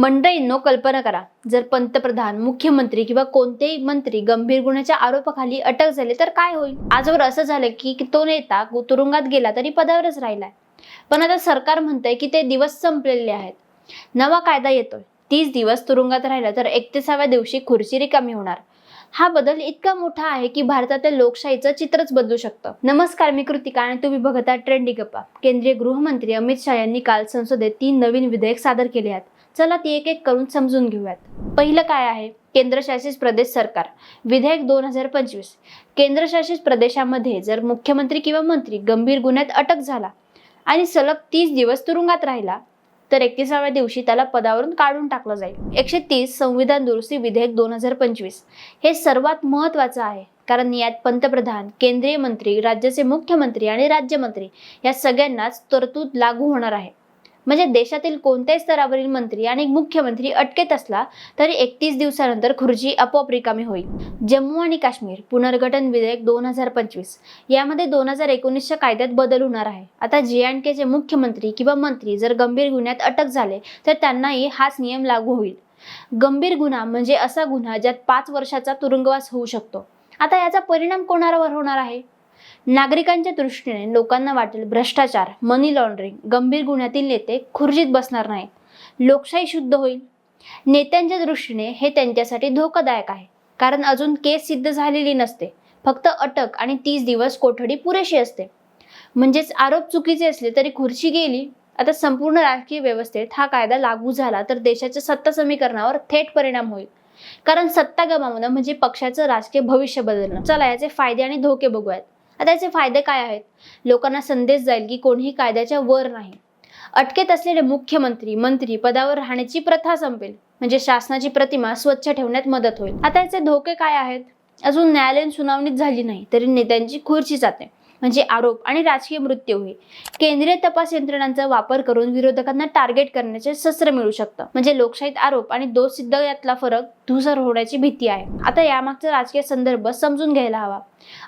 मंडळींनो कल्पना करा जर पंतप्रधान मुख्यमंत्री किंवा कोणतेही मंत्री गंभीर गुन्ह्याच्या आरोपाखाली अटक झाले तर काय होईल? आजवर असं झालं की तो नेता तुरुंगात गेला तरी पदावरच राहिलाय. पण आता सरकार म्हणतंय की ते दिवस संपलेले आहेत. नवा कायदा येतोय. तीस दिवस तुरुंगात राहिला तर एकतीसाव्या दिवशी खुर्ची रिकामी होणार. हा बदल इतका मोठा आहे की भारतातील लोकशाहीचं चित्रच बदलू शकतं. नमस्कार मी कृतिका आणि तुम्ही बघत आहात ट्रेंडी गप्पा. केंद्रीय गृहमंत्री अमित शहा यांनी काल संसदेत तीन नवीन विधेयक सादर केले आहेत. चला ती एक एक करून समजून घेऊयात. पहिलं काय आहे? केंद्रशासित प्रदेश सरकार. विधेयक दोन हजार पंचवीस. केंद्रशासित प्रदेशामध्ये जर मुख्यमंत्री किंवा मंत्री गंभीर गुन्ह्यात अटक झाला आणि सलग तीस दिवस तुरुंगात राहिला तर एकतीसाव्या दिवशी त्याला पदावरून काढून टाकलं जाईल. एकशे तीस संविधान दुरुस्ती विधेयक दोन हजार पंचवीस हे सर्वात महत्वाचं आहे. कारण यात पंतप्रधान केंद्रीय मंत्री राज्याचे मुख्यमंत्री आणि राज्यमंत्री या सगळ्यांनाच तरतूद लागू होणार आहे. म्हणजे देशातील कोणत्याही स्तरावरील मंत्री आणि मुख्यमंत्री अटकेत असला तरी एकतीस दिवसानंतर खुर्ची आपोआप रिकामी होईल. जम्मू आणि काश्मीर पुनर्गठन विधेयक दोन हजार पंचवीस यामध्ये दोन हजार एकोणीसच्या कायद्यात बदल होणार आहे. आता जे अँड केचे मुख्यमंत्री किंवा मंत्री जर गंभीर गुन्ह्यात अटक झाले तर त्यांनाही हाच नियम लागू होईल. गंभीर गुन्हा म्हणजे असा गुन्हा ज्यात पाच वर्षाचा तुरुंगवास होऊ शकतो. आता याचा परिणाम कोणावर होणार आहे? नागरिकांच्या दृष्टीने लोकांना वाटेल भ्रष्टाचार मनी लॉन्ड्रिंग गंभीर गुन्ह्यातील नेते खुर्जीत बसणार नाहीत. लोकशाही शुद्ध होईल. नेत्यांच्या दृष्टीने हे त्यांच्यासाठी धोकादायक आहे. कारण अजून केस सिद्ध झालेली नसते. फक्त अटक आणि तीस दिवस कोठडी पुरेशी असते. म्हणजेच आरोप चुकीचे असले तरी खुर्ची गेली आता संपूर्ण राजकीय व्यवस्थेत हा कायदा लागू झाला तर देशाच्या सत्ता समीकरणावर थेट परिणाम होईल. कारण सत्ता गमावणं म्हणजे पक्षाचं राजकीय भविष्य बदलणं. चला याचे फायदे आणि धोके बघूयात. आता याचे फायदे काय आहेत? लोकांना संदेश जाईल की कोणीही कायद्याच्या वर नाही. अटकेत असलेले मुख्यमंत्री मंत्री पदावर राहण्याची प्रथा संपेल. म्हणजे शासनाची प्रतिमा स्वच्छ ठेवण्यात मदत होईल. आता याचे धोके काय आहेत? अजून न्यायालयीन सुनावणीच झाली नाही तरी नेत्यांची खुर्ची जाते. म्हणजे आरोप आणि राजकीय मृत्यू हे. केंद्रीय तपास यंत्रणांचा वापर करून विरोधकांना टार्गेट करण्याचे शस्त्र मिळू शकतं. म्हणजे लोकशाहीत आरोप आणि दोष सिद्ध यातला फरक धुसर होण्याची भीती आहे. आता यामागचा राजकीय संदर्भ समजून घ्यायला हवा.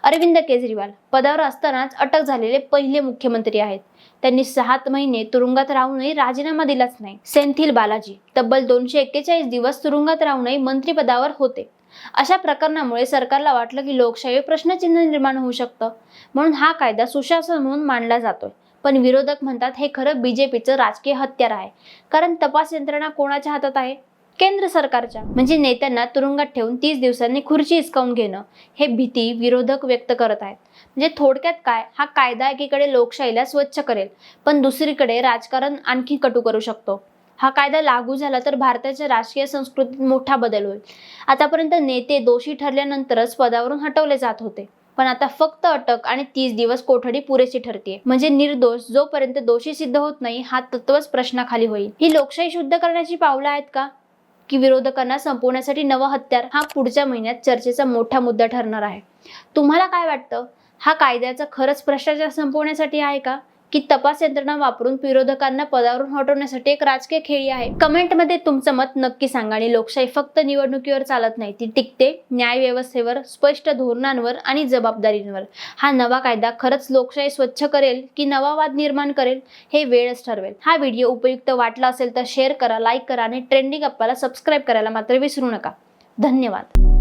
अरविंद केजरीवाल पदावर असतानाच अटक झालेले पहिले मुख्यमंत्री आहेत. त्यांनी सात महिने तुरुंगात राहूनही राजीनामा दिलाच नाही. सेंथिल बालाजी तब्बल दोनशे एक्केचाळीस दिवस तुरुंगात राहूनही मंत्रिपदावर होते. अशा प्रकरणामुळे सरकारला वाटलं की लोकशाही प्रश्नचिन्ह निर्माण होऊ शकतं. म्हणून हा कायदा सुशासन म्हणून मांडला जातोय. पण विरोधक म्हणतात हे खरं बीजेपीचं राजकीय हत्यार आहे. कारण तपास यंत्रणा कोणाच्या हातात आहे? केंद्र सरकारच्या. म्हणजे नेत्यांना तुरुंगात ठेवून तीस दिवसांनी खुर्ची हिसकावून घेणं हे भीती विरोधक व्यक्त करत आहेत. म्हणजे थोडक्यात काय? हा कायदा एकीकडे लोकशाहीला स्वच्छ करेल पण दुसरीकडे राजकारण आणखी कटू करू शकतो. हा कायदा लागू झाला तर भारताच्या राजकीय संस्कृतीत मोठा बदल होईल. आतापर्यंत नेते दोषी ठरल्यानंतरच पदावरून हटवले जात होते. पण आता फक्त अटक आणि तीस दिवस कोठडी पुरेशी ठरते म्हणजे निर्दोष जोपर्यंत दोषी सिद्ध होत नाही हा तत्वच प्रश्नाखाली होईल. ही लोकशाही शुद्ध करण्याची पावलं आहेत का? की विरोधकांना संपवण्यासाठी नवं हत्यार हा पुढच्या महिन्यात चर्चेचा मोठा मुद्दा ठरणार आहे. तुम्हाला काय वाटतं? हा कायद्याचा खरंच भ्रष्टाचार संपवण्यासाठी आहे का? की तपास यंत्रणा वापरून विरोधकांना पदावरून हटवण्यासाठी एक राजकीय खेळी आहे. कमेंटमध्ये तुमचं मत नक्की सांगा आणि लोकशाही फक्त निवडणुकीवर चालत नाही ती टिकते न्याय व्यवस्थेवर स्पष्ट धोरणांवर आणि जबाबदारींवर. हा नवा कायदा खरंच लोकशाही स्वच्छ करेल की नवा वाद निर्माण करेल हे वेळच ठरवेल. हा व्हिडिओ उपयुक्त वाटला असेल तर शेअर करा लाईक करा आणि ट्रेंडिंग अप्पाला सबस्क्राईब करायला मात्र विसरू नका. धन्यवाद.